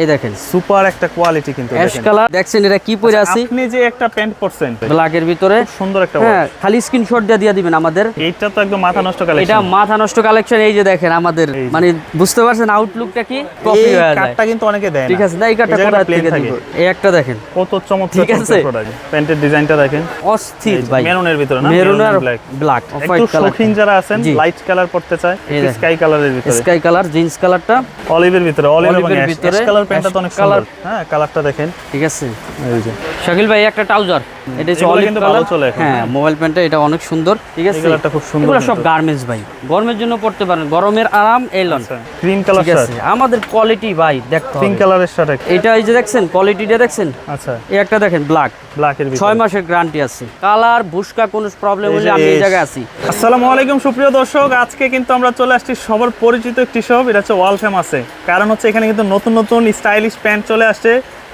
এই দেখেন সুপার একটা কোয়ালিটি কিন্তু অ্যাশ কালার দেখছেন এটা কি পরে আছি? আপনি যে একটা প্যান্ট পরছেন ব্ল্যাকের ভিতরে। সুন্দর একটা হ্যাঁ খালি স্ক্রিনশট দিয়ে দিয়ে দিবেন আমাদের। এইটা তো একদম মাথা নষ্ট এটা মাথা নষ্ট কালেকশন এই যে দেখেন আমাদের। মানে বুঝতে পারছেন আউটলুকটা কি? কপি হয়ে যায়। কাটটা কিন্তু অনেকে দেয় ঠিক আছে না এই কাটটা কোথা থেকে দিব? এই একটা দেখেন। কত চমৎকার ঠিক আছে? প্যান্টের ডিজাইনটা দেখেন। অস্থির ভাই। মেরুনের ভিতরে না? মেরুন আর ব্ল্যাক ব্ল্যাক একটু হোয়াইট কালার শৌখিন যারা আছেন। লাইট কালার পড়তে চায়। স্কাই কালারের ভিতরে। স্কাই কালার জিন্স কালারটা অলিভের ভিতরে অলিভ এবং অ্যাশ কালার প্যান্টটা তো অনেক কালার হ্যাঁ কালারটা দেখেন। ঠিক আছে? এই যে। শাকিল ভাই একটা ট্রাউজার। এটা হচ্ছে অলিভ কালার চলে হ্যাঁ মোবাইল প্যান্টটা এটা অনেক সুন্দর ঠিক আছে? খুব সুন্দর এগুলো সব গার্মেন্টস ভাই। গরমের জন্য পড়তে পারেন গরমের আরাম এলন ক্রিম কালার শার্ট আমাদের কোয়ালিটি ভাই দেখতে পিঙ্ক কালারের শার্ট এটা এই যে দেখছেন কোয়ালিটিটা দেখছেন? আচ্ছা। এই একটা দেখেন ব্ল্যাক ব্ল্যাকের ভিতরে। ছয় মাসের গ্যারান্টি আছে। কালার ভুসকা কোনো প্রবলেম হলে আমি এই। জায়গায় আছি। আসসালামু আলাইকুম সুপ্রিয় দর্শক। আজকে কিন্তু আমরা চলে আসছি সবার পরিচিত একটি শপ এটা হচ্ছে ওয়াল ফেমাসে কারণ হচ্ছে এখানে কিন্তু নতুন নতুন স্টাইলিশ প্যান্ট চলে আসছে।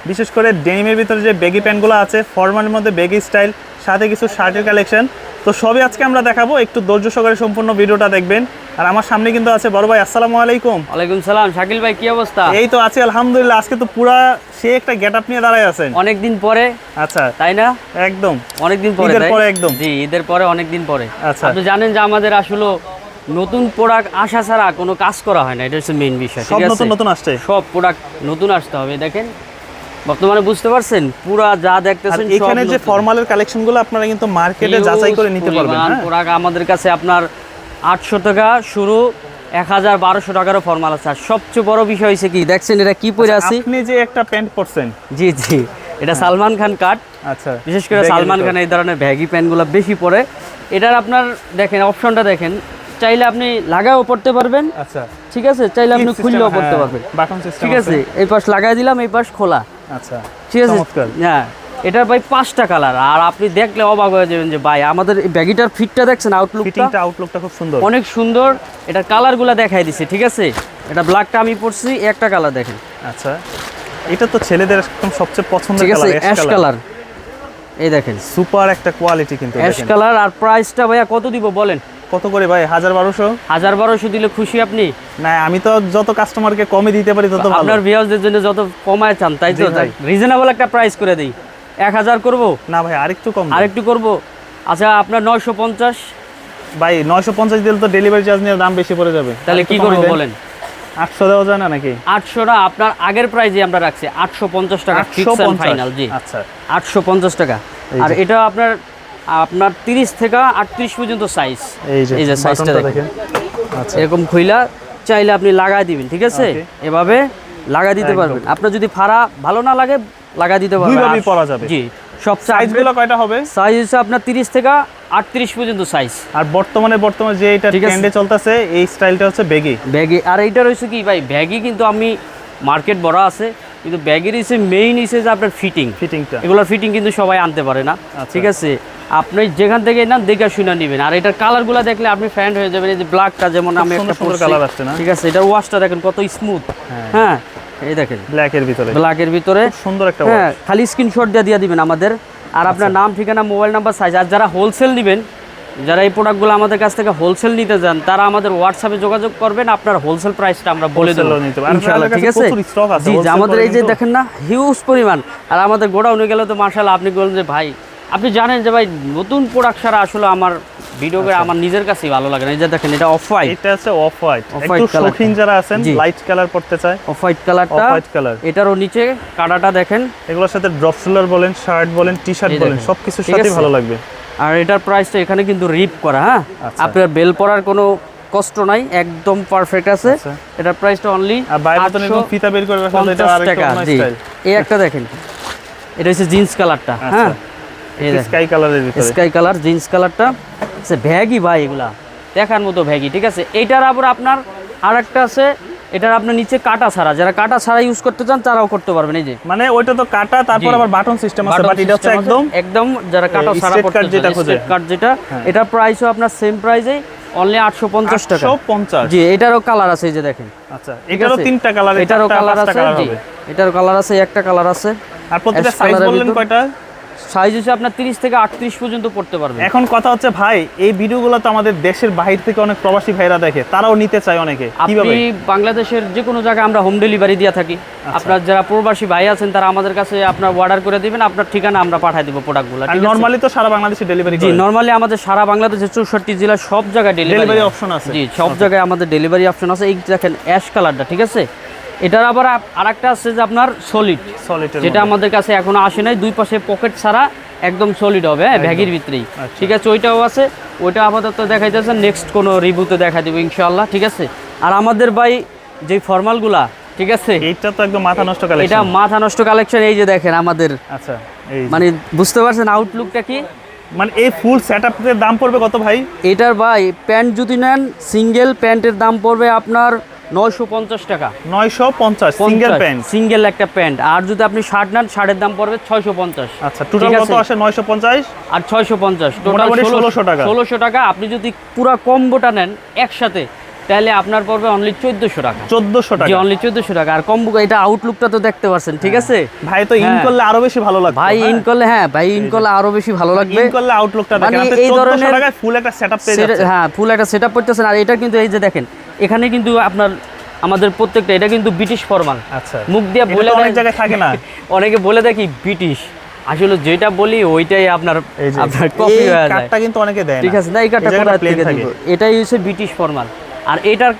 বিশেষ করে ডেনিমের ভিতরে যে বেগি প্যান্টগুলো আছে ফর্মালের মধ্যে বেগি স্টাইল সাথে কিছু শার্টের কালেকশন তো সবই আজকে আমরা দেখাবো একটু ধৈর্য সহকারে সম্পূর্ণ ভিডিওটা দেখবেন। আর আমার সামনে কিন্তু আছে বড় ভাই আসসালামু আলাইকুম। ওয়ালাইকুম সালাম শাকিল ভাই কি অবস্থা? এই তো আছি আলহামদুলিল্লাহ আজকে তো পুরা সে একটা গেট আপ নিয়ে দাঁড়ায় আছেন। অনেকদিন পরে আচ্ছা। তাই না? একদম। অনেকদিন পরে ঈদের পরে একদম। জি ঈদের পরে অনেকদিন পরে। আচ্ছা। আপনি জানেন যে আমাদের আসলে নতুন প্রোডাক্ট আসা ছাড়া কোনো কাজ করা হয় না এটা হচ্ছে মেইন বিষয় সব নতুন নতুন আসছে। সব প্রোডাক্ট নতুন আসতে হবে দেখেন। বর্তমানে বুঝতে পারছেন? পুরা যা দেখতেছেন এখানে যে ফর্মালের কালেকশনগুলো আপনারা কিন্তু মার্কেটে যাচাই করে নিতে পারবেন হ্যাঁ? প্রোডাক্ট আমাদের কাছে আপনার আটশো টাকা শুরু এক হাজার বারোশো টাকারও ফর্মাল আছে। আর সবচেয়ে বড় বিষয় হচ্ছে কি দেখছেন এটা কি পরে আছি? আপনি যে একটা প্যান্ট পরছেন। জি জি। এটা সালমান খান কাট আচ্ছা বিশেষ করে সালমান খান এই ধরনের ভ্যাগি প্যান্টগুলো বেশি পরে। এটার আপনার দেখেন অপশনটা দেখেন। চাইলে আপনি লাগাও পড়তে পারবেন। আচ্ছা। ঠিক আছে? চাইলে আপনি খুললেও পড়তে পারবেন। ঠিক আছে। এই পাশ লাগাই দিলাম এই পাশ খোলা। আচ্ছা ঠিক আছে? হ্যাঁ এটার ভাই পাঁচটা কালার আর আপনি দেখলে অবাক হয়ে যাবেন যে ভাই আমাদের ব্যাগিটার ফিটটা দেখছেন আউটলুকটা আউটলুকটা খুব সুন্দর। অনেক সুন্দর। এটার কালারগুলো দেখাই দিছে ঠিক আছে? এটা ব্ল্যাকটা আমি পরছি একটা কালার দেখেন। আচ্ছা এটা তো ছেলেদের একদম সবচেয়ে পছন্দের কালার অ্যাশ কালার এই দেখেন। সুপার একটা কোয়ালিটি কিন্তু অ্যাশ কালার আর প্রাইসটা ভাইয়া কত দিব বলেন? কত করে ভাই? হাজার বারোশো? হাজার বারোশো দিলে খুশি আপনি? না আমি তো যত কাস্টমারকে কমে দিতে পারি তত আপনার ভিউয়ারদের জন্য যত কমায় চান তাই তো? ভাই। রিজনেবল একটা প্রাইস করে দিই। এক হাজার করব? না ভাই আরেকটু কম। আরেকটু করব? আচ্ছা আপনার নয়শো পঞ্চাশ? ভাই নয়শো পঞ্চাশ দিলে তো ডেলিভারি চার্জ নিয়ে দাম বেশি পড়ে যাবে। তাহলে কি করব বলেন? আটশো দেওয়া যায় না নাকি? আটশো না আপনার আগের প্রাইজে আমরা রাখছি আটশো পঞ্চাশ টাকা ফিক্স ফাইনাল জি। আচ্ছা। আটশো পঞ্চাশ টাকা। আর এটা আপনার আপনার তিরিশ থেকে আটত্রিশ পর্যন্ত সাইজ এই যে সাইজটা দেখেন। আচ্ছা। এরকম খুইলা চাইলে আপনি লাগাই দিবেন ঠিক আছে? এভাবে লাগাই দিতে পারবেন। আপনার যদি ফাড়া ভালো না লাগে লাগাই দিতে পারবেন। দুইভাবেই পরা যাবে। জি সব সাইজগুলো কয়টা হবে? সাইজ হচ্ছে আপনার তিরিশ থেকে আটত্রিশ পর্যন্ত সাইজ আর বর্তমানে বর্তমানে যে এটা ট্রেন্ডে চলতেছে এই স্টাইলটা হচ্ছে ব্যাগি ব্যাগি আর এইটা রয়েছে কি ভাই? ব্যাগই কিন্তু আমি মার্কেট বড় আছে কিন্তু ব্যাগের হিসেবে মেইন হিসেবে যে আপনার ফিটিং ফিটিংটা এগুলোর ফিটিং কিন্তু সবাই আনতে পারে না আচ্ছা। ঠিক আছে? আপনি যেখান থেকে নেন দেখে শুনে নেবেন। আর এটার কালারগুলো দেখলে আপনি ফ্যান্ড হয়ে যাবেন। এই যে ব্ল্যাকটা যেমন আমি একটা সুন্দর কালার আসছে না? ঠিক আছে এটার ওয়াশটা দেখেন কত স্মুথ হ্যাঁ। হ্যাঁ এই দেখেন। ব্ল্যাকের ভিতরে। ব্ল্যাকের ভিতরে। সুন্দর একটা হ্যাঁ খালি স্ক্রিনশট দিয়ে দিয়ে দিবেন আমাদের। আর আপনার আচ্ছা। নাম ঠিকানা মোবাইল নাম্বার সাইজ আর যারা হোলসেল নেবেন যারা এই প্রোডাক্টগুলো আমাদের কাছ থেকে হোলসেল নিতে যান তারা আমাদের হোয়াটসঅ্যাপে যোগাযোগ করবেন। আপনার হোলসেল প্রাইসটা আমরা বলে দেবো। ইনশাআল্লাহ ঠিক আছে? জি, আমাদের এই যে দেখেন না হিউজ পরিমাণ। আর আমাদের গোডাউনে গেলে তো মার্শাল আপনি বলেন যে ভাই আপনি জানেন যে ভাই নতুন প্রোডাক্ট ছাড়া আসলে আমার ভিডিও আচ্ছা। আমার নিজের কাছেই ভালো লাগে না। এই যে দেখেন এটা অফ হোয়াইট এটা হচ্ছে অফ হোয়াইট একটু শৌখিন যারা আছেন। লাইট কালার পড়তে চায়। অফ হোয়াইট কালারটা অফ হোয়াইট কালার এটারও নিচে কাটাটা দেখেন। এগুলোর সাথে ড্রপ শোল্ডার বলেন শার্ট বলেন টি শার্ট বলেন। সবকিছুর সাথে ভালো লাগবে। আর এটার প্রাইসটা এখানে কিন্তু রিপ করা হ্যাঁ? আচ্ছা। আপনার বেল পরার কোনো কষ্ট নাই একদম পারফেক্ট আছে। আচ্ছা। এটার প্রাইসটা অনলি আর বাইরে তো এরকম ফিতা বের করে রাখা এটা আর টাকা স্টাইল এই একটা দেখেন। এটা হচ্ছে জিন্স কালারটা হ্যাঁ? স্কাই কালারের ভিতরে। স্কাই কালার জিন্স কালারটা আচ্ছা ভ্যাগি ভাই এগুলা। দেখার মতো ভ্যাগি ঠিক আছে? এইটার আবার আপনার আর একটা আছে এটার আপনার নিচে কাটা ছাড়া। যারা কাটা ছাড়া ইউজ করতে চান তারাও করতে পারবেন এই যে। মানে ওইটা তো কাটা তারপর আবার বাটন সিস্টেম আছে বাট এটা হচ্ছে একদম একদম যারা কাটা ছাড়া করতে cut যেটা খোঁজে। cut যেটা হ্যাঁ। এটা প্রাইসও আপনার সেম প্রাইসে অনলি আটশো পঞ্চাশ টাকা। 850 জি এটারও কালার আছে এই যে দেখেন। আচ্ছা এটারও তিনটা কালার এটারও কালার আছে জি। এটারও কালার আছে একটা কালার আছে। আর প্রত্যেকটা সাইজ বললেন কয়টা? সাইজ হচ্ছে আপনার তিরিশ থেকে আটত্রিশ পর্যন্ত পড়তে পারবে। এখন কথা হচ্ছে ভাই এই ভিডিওগুলো তো আমাদের দেশের বাহির থেকে অনেক প্রবাসী ভাইরা দেখে তারাও নিতে চায় অনেকে। আপনি বাংলাদেশের যে কোনো জায়গায় আমরা হোম ডেলিভারি দিয়ে থাকি। আচ্ছা। আপনার যারা প্রবাসী ভাই আছেন তারা আমাদের কাছে আপনার অর্ডার করে দিবেন আপনার ঠিকানা আমরা পাঠিয়ে দেবো প্রোডাক্টগুলো আর নরমালি তো সারা বাংলাদেশে ডেলিভারি জি নরমালি আমাদের সারা বাংলাদেশের চৌষট্টি জেলার সব জায়গায় ডেলিভারি ডেলিভারি অপশন আছে। জি সব জায়গায় আমাদের ডেলিভারি অপশন আছে। এই দেখেন অ্যাশ কালারটা ঠিক আছে? এটার আবার আর একটা আছে যে আপনার সলিড সলিড যেটা আমাদের কাছে এখনও আসে নাই। দুই পাশে পকেট ছাড়া একদম সলিড হবে হ্যাঁ ব্যাগের ভিতরেই। আচ্ছা। ঠিক আছে ওইটাও আছে। ওইটা আপাতত দেখাইতেছে নেক্সট কোনো রিভিউতে দেখা দেবো ইনশাল্লাহ ঠিক আছে? আর আমাদের ভাই যে ফর্মালগুলা ঠিক আছে? এইটা তো একদম মাথা নষ্ট কালেকশন এটা মাথা নষ্ট কালেকশন এই যে দেখেন আমাদের। আচ্ছা এই মানে বুঝতে পারছেন আউটলুকটা কি? মানে এই ফুল সেটআপের দাম পড়বে কত ভাই? এটার ভাই প্যান্ট যদি নেন সিঙ্গেল প্যান্টের দাম পড়বে আপনার নয়শো পঞ্চাশ টাকা। 950 সিঙ্গেল প্যান্ট সিঙ্গেল একটা প্যান্ট আর যদি আপনি শার্ট নেন শার্টের দাম পড়বে ছয়শো পঞ্চাশ। আচ্ছা টোটাল কত আসে 950 আর ছয়শো পঞ্চাশ টোটাল 1600 টাকা। ষোলোশো টাকা। আপনি যদি পুরো কম্বোটা নেন একসাথে তাহলে আপনার পড়বে অনলি চোদ্দোশো টাকা। 1400 জি টাকা। অনলি চোদ্দোশো টাকা। আর কম্বো এটা আউটলুকটা তো দেখতে পাচ্ছেন ঠিক আছে? ভাই তো ইন হ্যাঁ। করলে আরও বেশি ভালো লাগবে ভাই ইন করলে হ্যাঁ ভাই ইন করলে আরও বেশি ভালো লাগবে। ইন করলে আউটলুকটা দেখেন। মানে আপনি এই 1400 ধরনের- টাকায় ফুল একটা সেটআপ পেয়ে যাচ্ছেন। হ্যাঁ ফুল একটা সেট আপ করতেছেন। আর এটা কিন্তু এই যে দেখেন এখানে কিন্তু আপনার আমাদের প্রত্যেকটা এটা কিন্তু ব্রিটিশ ফরমাল আচ্ছা। মুখ দিয়ে বলে অনেক জায়গায় থাকে না। অনেকে বলে দেখি ব্রিটিশ। আসলে যেটা বলি ওইটাই আপনার আপনার কপি হয়ে যায়। কিন্তু অনেকে দেয় ঠিক আছে না এই কার্ডটা plain থেকে দিব এটাই হচ্ছে ব্রিটিশ ফরমাল আর এটার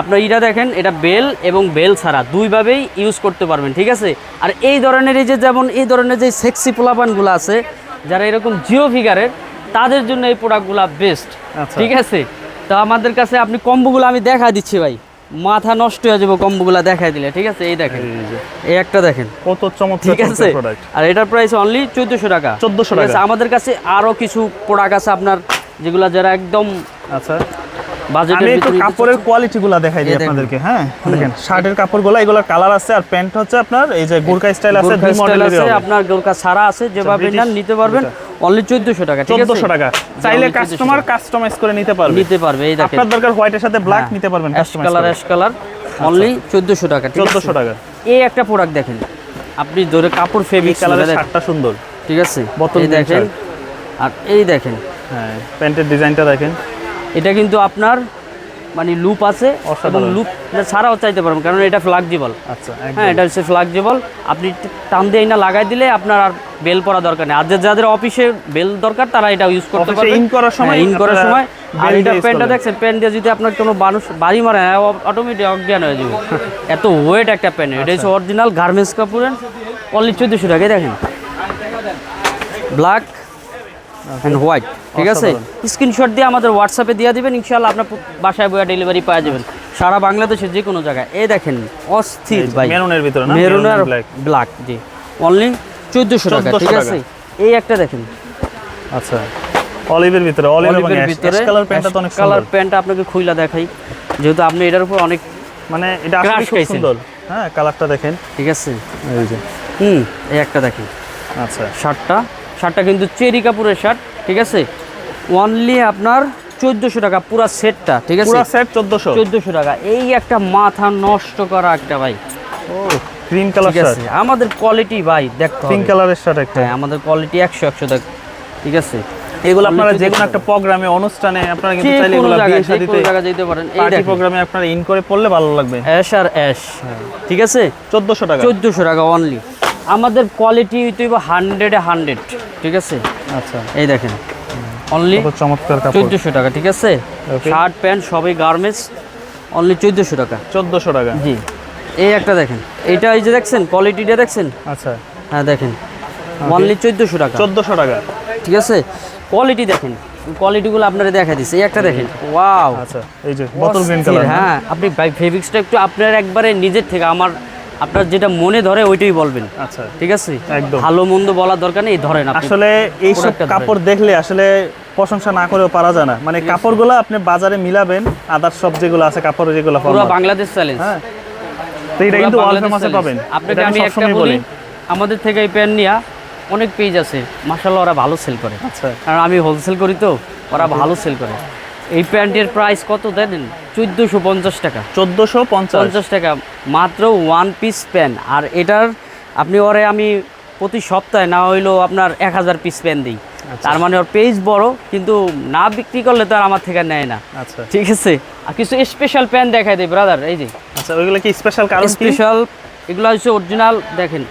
আপনার এটা দেখেন এটা বেল এবং বেল ছাড়া দুইভাবেই ইউজ করতে পারবেন ঠিক আছে? আর এই ধরনের এই যে যেমন এই ধরনের যে সেক্সি পোলাপানগুলো আছে যারা এরকম জিও ফিগারের তাদের জন্য এই প্রোডাক্টগুলো বেস্ট আচ্ছা। ঠিক আছে? তো আমাদের কাছে আপনি কম্বোগুলো আমি দেখা দিচ্ছি ভাই। মাথা নষ্ট হয়ে যাব কম্বোগুলো দেখাই দিলে ঠিক আছে? এই দেখেন। এই একটা দেখেন। কত চমৎকার ঠিক আছে? আর এটার প্রাইস অনলি চোদ্দোশো টাকা। চোদ্দশো টাকা। আমাদের কাছে আরও কিছু প্রোডাক্ট আছে আপনার যেগুলো যারা একদম আচ্ছা। বাজেটের আমি একটু কাপড়ের কোয়ালিটি গুলা দেখাই দিই আপনাদেরকে হ্যাঁ? দেখেন শার্টের কাপড়গুলো এগুলোর কালার আছে আর প্যান্ট হচ্ছে আপনার এই যে গোরকা স্টাইল আছে দুই মডেলের আছে আপনার গোর্খা ছাড়া আছে যেভাবে নেন নিতে পারবেন। অনলি চোদ্দোশো টাকা ঠিক আছে? 1400 টাকা। চাইলে কাস্টমার কাস্টমাইজ করে নিতে পারবে। নিতে পারবে এই দেখেন। আপনার দরকার হোয়াইটের সাথে ব্ল্যাক নিতে পারবেন ash colour ash colour only চোদ্দোশো টাকা ঠিক 1400 টাকা। এই একটা প্রোডাক্ট দেখেন। আপনি ধরে কাপড় ফেব্রিক কালারের শার্টটা সুন্দর। ঠিক আছে? এই দেখেন। আর এই দেখেন। হ্যাঁ প্যান্টের ডিজাইনটা দেখেন। এটা কিন্তু আপনার মানে লুপ আছে এবং। লুপ ছাড়াও চাইতে পারবেন কারণ এটা ফ্লাক্সিবল আচ্ছা হ্যাঁ এটা হচ্ছে ফ্লাক্সিবল আপনি টান দিয়ে না লাগাই দিলে আপনার আর বেল পরা দরকার নেই। আর যাদের অফিসে বেল দরকার তারা এটা ইউজ করতে পারবে। in করার সময় ইন করার সময়। আর এটা প্যান্টটা দেখছেন প্যান্ট দিয়ে যদি আপনার কোনো মানুষ বাড়ি মারে অটোমেটিক অজ্ঞান হয়ে যাবে। এত ওয়েট একটা প্যান্ট এটা। হচ্ছে অরিজিনাল গার্মেন্টস কাপড়ের অনলি চোদ্দোশো টাকা দেখেন। ব্ল্যাক অ্যান্ড হোয়াইট ঠিক আছে? স্ক্রিনশট দিয়ে আমাদের হোয়াটসঅ্যাপে দিয়ে দিবেন ইনশাল্লাহ আপনার বাসায় বইয়া ডেলিভারি পাওয়া যাবেন সারা বাংলাদেশের যে কোনো জায়গায়। এই দেখেন অস্থির ভাই। মেরুনের ভিতরে না? মেরুন ব্ল্যাক ব্ল্যাক জি। অনলি চোদ্দোশো টাকা ঠিক আছে? এই একটা দেখেন। আচ্ছা অলিভের ভিতরে অলিভ এবং অলিভের অ্যাশ। ভিতরে কালার প্যান্টটা তো অনেক কালার প্যান্টটা আপনাকে খুইলা দেখাই। যেহেতু আপনি এটার উপর অনেক মানে এটা আসলে খুব সুন্দর। হ্যাঁ কালারটা দেখেন। ঠিক আছে? এই যে। হুম এই একটা দেখেন আচ্ছা। শার্টটা। শার্টটা কিন্তু চেরি কাপুরের শার্ট ঠিক আছে? অনলি আপনার চোদ্দোশো টাকা পুরা সেটটা ঠিক আছে? পুরো সেট 1400 চোদ্দোশো টাকা। এই একটা মাথা নষ্ট করা একটা ভাই। ও। ক্রিম কালার শার্ট আমাদের কোয়ালিটি ভাই দেখতে পিঙ্ক কালারের শার্ট একটা। হ্যাঁ আমাদের কোয়ালিটি একশো একশো দেখ ঠিক আছে? এগুলো আপনারা যে কোনো একটা প্রোগ্রামে অনুষ্ঠানে আপনারা কিন্তু চাইলে এগুলো বিয়ে শাদিতে জায়গায় যেতে পারেন। এই পার্টি প্রোগ্রামে আপনারা ইন করে পড়লে ভালো লাগবে। অ্যাশ আর অ্যাশ ঠিক আছে? 1400 টাকা। চোদ্দোশো টাকা অনলি আমাদের কোয়ালিটি হইতে হান্ড্রেডে হান্ড্রেড ঠিক আছে? আচ্ছা। এই দেখেন। অনলি চমৎকার কাপড়। চোদ্দোশো টাকা ঠিক আছে? শার্ট প্যান্ট সবই গার্মেন্টস অনলি চোদ্দোশো টাকা। 1400 টাকা। জি। এই একটা দেখেন। এইটা এই যে দেখছেন কোয়ালিটিটা দেখছেন? আচ্ছা। হ্যাঁ দেখেন। অনলি চোদ্দোশো টাকা। 1400 টাকা। ঠিক আছে? কোয়ালিটি দেখেন। কোয়ালিটিগুলো আপনারা দেখা দিচ্ছে। এই একটা দেখেন। ওয়াও আচ্ছা এই যে বোতল গ্রিন কালার হ্যাঁ। আপনি ফেব্রিক্সটা একটু আপনার একবারে নিজের থেকে আমার আপনার যেটা মনে ধরে ওইটাই বলবেন। আচ্ছা। ঠিক আছে? একদম। ভালো মন্দ বলার দরকার নেই ধরেন আসলে প্রোডাক্টটা ধরেন। কাপড় দেখলে আসলে প্রশংসা না করেও পারা যায় না। মানে কাপড়গুলো আপনি বাজারে মিলাবেন আদার সব যেগুলো আছে কাপড় যেগুলো পুরো বাংলাদেশ চ্যালেঞ্জ হ্যাঁ। তো এটা কিন্তু ওয়াল ফেমাসে পাবেন। আপনাকে আমি একটা বলি আমাদের থেকে এই প্যান্ট নিয়া অনেক পেজ আছে মাসাল্লাহ ওরা ভালো সেল করে। আচ্ছা। কারণ আমি হোলসেল করি তো ওরা ভালো সেল করে। এই প্যান্টের প্রাইস কত দেন? চোদ্দোশো পঞ্চাশ টাকা। চোদ্দোশো পঞ্চাশ। টাকা মাত্র ওয়ান পিস প্যান্ট আর এটার আপনি ওরে আমি প্রতি সপ্তাহে না হইলেও আপনার এক হাজার পিস প্যান দিই। আচ্ছা। তার মানে ওর পেজ বড় কিন্তু না বিক্রি করলে তো আর আমার থেকে নেয় না। আচ্ছা। ঠিক আছে? আর কিছু স্পেশাল প্যান দেখাই দিই ব্রাদার এই যে। আচ্ছা ওইগুলো কি স্পেশাল কারণ স্পেশাল এগুলো হচ্ছে অরিজিনাল দেখেন।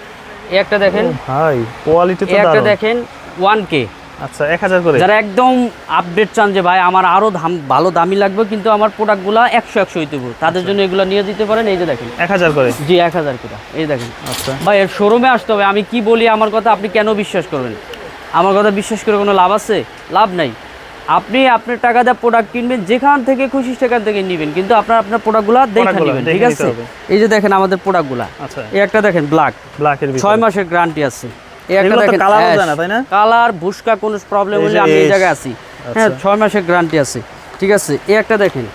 এই একটা দেখেন। ভাই কোয়ালিটি তো একটা দেখেন ওয়ান কে আচ্ছা এক হাজার করে। যারা একদম আপডেট চান যে ভাই আমার আরও দাম ভালো দামি লাগবে কিন্তু আমার প্রোডাক্টগুলো একশো একশো হইতে হবে। তাদের জন্য এগুলো নিয়ে দিতে পারেন এই যে দেখেন। এক হাজার করে? জি এক হাজার করে। এই দেখেন। আচ্ছা। ভাই এর শোরুমে আসতে হবে। আমি কি বলি আমার কথা আপনি কেন বিশ্বাস করবেন? আমার কথা বিশ্বাস করে কোনো লাভ আছে? লাভ নাই। আপনি আপনার টাকা দিয়ে প্রোডাক্ট কিনবেন যেখান থেকে খুশি সেখান থেকে নেবেন। কিন্তু আপনার আপনার প্রোডাক্টগুলো দেখে নেবেন ঠিক আছে? এই যে দেখেন আমাদের প্রোডাক্টগুলো আচ্ছা। এই একটা দেখেন ব্ল্যাক ব্ল্যাকের ছয় মাসের গ্যারান্টি আছে। এই একটা দেখেন? কালার ভুসকা কোনো প্রবলেম হলে আমি এই জায়গায় আছি। হ্যাঁ আচ্ছা। ছয় মাসের গ্যারান্টি আছে। ঠিক আছে? এই একটা দেখেন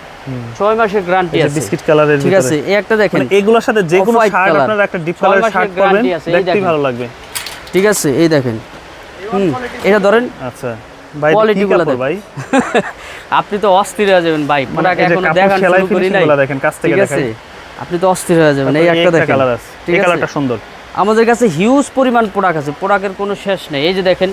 ছয় মাসের গ্যারান্টি আছে। বিস্কিট কালারের ঠিক আছে? এই একটা দেখেন মানে এগুলোর সাথে যে কোনো শার্ট। আপনারা একটা ডিপ মাসের শার্ট দেখতেই দেখেন। ভালো লাগবে। ঠিক আছে? এই দেখেন। হুম এটা ধরেন আচ্ছা। ভাই কি গুলো ভাই? আপনি তো অস্থির হয়ে যাবেন ভাই। প্রোডাক্ট এখনও দেখান শুরু করি নাই। দেখেন, কাছ থেকে আছে? আপনি তো অস্থির হয়ে যাবেন এই একটা দেখেন। কালার আছে। এই কালারটা সুন্দর। আমাদের কাছে হিউজ পরিমাণ প্রোডাক্ট আছে। প্রোডাক্টের কোনো শেষ নেই। এই যে দেখেন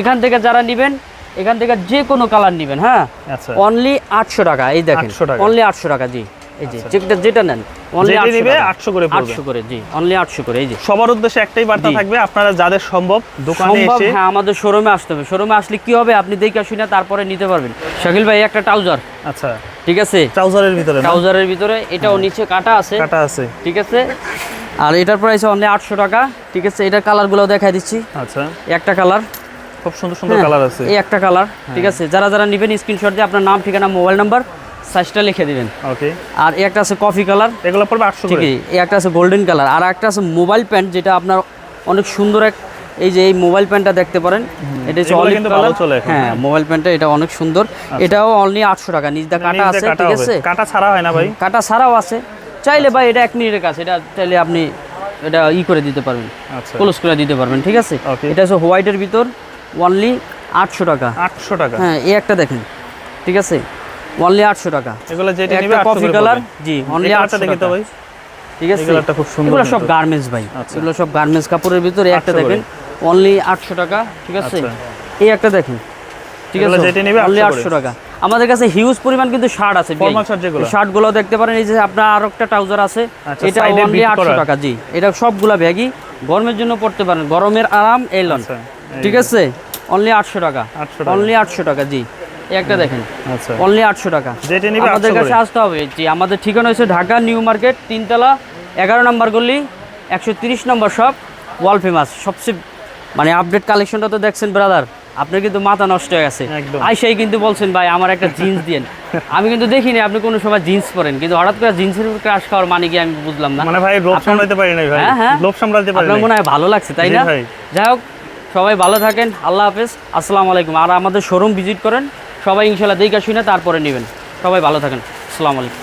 এখান থেকে যারা নেবেন এখান থেকে যে কোনো কালার নেবেন হ্যাঁ? আচ্ছা। অনলি আটশো টাকা এই দেখেন। অনলি আটশো টাকা জি। এই যে যেটা যেটা নেন অনলি নিবে 800 করে পড়বে। আটশো করে জি অনলি আটশো করে এই যে। সবার উদ্দেশ্যে একটাই বার্তা থাকবে আপনারা যাদের সম্ভব দোকানে এসে হ্যাঁ আমাদের শোরুমে আসতে হবে। শোরুমে আসলে কি হবে আপনি দেখে শুনে তারপরে নিতে পারবেন। শাকিল ভাই একটা ট্রাউজার। আচ্ছা। ঠিক আছে? ট্রাউজারের ভিতরে ট্রাউজারের ভিতরে এটাও নিচে কাটা আছে। কাটা আছে। ঠিক আছে? আর এটার প্রাইস অনলি আটশো টাকা। ঠিক আছে? এটার কালারগুলো দেখাই দিচ্ছি। আচ্ছা। একটা কালার খুব সুন্দর সুন্দর কালার আছে। এই একটা কালার ঠিক আছে? যারা যারা নেবেন স্ক্রিনশট দিয়ে আপনার নাম ঠিকানা মোবাইল নাম্বার সাইজটা লিখে দিবেন। ওকে আর এই একটা আছে কফি কালার এগুলো পড়বে 800 করে। ঠিকই এই একটা আছে গোল্ডেন কালার আর একটা আছে মোবাইল প্যান্ট যেটা আপনার অনেক সুন্দর এক এই যে এই মোবাইল প্যান্টটা দেখতে পারেন। এটা হচ্ছে অলিভ কালার চলে এখন, হ্যাঁ মোবাইল প্যান্টটা এটা অনেক সুন্দর। এটাও অনলি আটশো টাকা। নিজ দা কাটা আছে ঠিক আছে? কাটা ছাড়া হয় না ভাই। কাটা ছাড়াও আছে। চাইলে ভাই এটা এক মিনিটের কাছে। এটা চাইলে আপনি এটা ই করে দিতে পারবেন। আচ্ছা। ক্লোজ করে দিতে পারবেন ঠিক আছে? এটা হচ্ছে হোয়াইটের ভিতর অনলি আটশো টাকা। 800 টাকা। হ্যাঁ এই একটা দেখেন ঠিক আছে? অনলি আটশো টাকা। এগুলো যেটা নিবে 800 কফি কালার জি অনলি কালারটা আটশো দেখি তো টাকা ভাই। ঠিক আছে? খুব সুন্দর এগুলো সব গার্মেন্টস ভাই। আচ্ছা। এগুলো সব গার্মেন্টস কাপড়ের ভিতরে একটা দেখেন অনলি আটশো টাকা ঠিক আছে? আচ্ছা। এই একটা দেখেন। ঠিক আছে? যেটা নিবে অনলি 800 টাকা। আমাদের কাছে হিউজ পরিমাণ কিন্তু শার্ট আছে। শার্টগুলো দেখতে পারেন এই যে আপনার আরও একটা ট্রাউজার আছে আচ্ছা, এটা অনলি bit আটশো করা। টাকা জি। এটা সবগুলা ব্যাগই গরমের জন্য পড়তে পারেন। গরমের আরাম এলন ঠিক আছে? অনলি আটশো টাকা। 800 টাকা। অনলি আটশো টাকা জি। একটা দেখেন। আচ্ছা। অনলি আটশো টাকা। যেটা নিবে আমাদের কাছে আসতে হবে। জি আমাদের ঠিকানা হচ্ছে ঢাকা নিউ মার্কেট তিনতলা এগারো নম্বর গলি একশো তিরিশ নম্বর শপ ওয়াল ফেমাস। সবচেয়ে মানে আপডেট কালেকশনটা তো দেখছেন ব্রাদার আপনার কিন্তু মাথা নষ্ট হয়ে গেছে। আইসাই কিন্তু বলছেন ভাই আমার একটা জিন্স দিয়েন। আমি কিন্তু দেখিনি আপনি কোনো সময় জিন্স পরেন। কিন্তু হঠাৎ করে জিন্সের উপর ক্রাশ খাওয়ার মানে কি আমি বুঝলাম না। মানে ভাই লোভ সামলাতে পারি নাই ভাই। হ্যাঁ, হ্যাঁ। লোভ সামলাতে পারি নাই। মনে হয় ভালো লাগছে তাই না? যাই হোক সবাই ভালো থাকেন। আল্লাহ হাফেজ। আসসালামু আলাইকুম। আর আমাদের শোরুম ভিজিট করেন। সবাই ইনশাল্লাহ দেখে শুনে তারপরে নেবেন। সবাই ভালো থাকেন। আসসালামু আলাইকুম।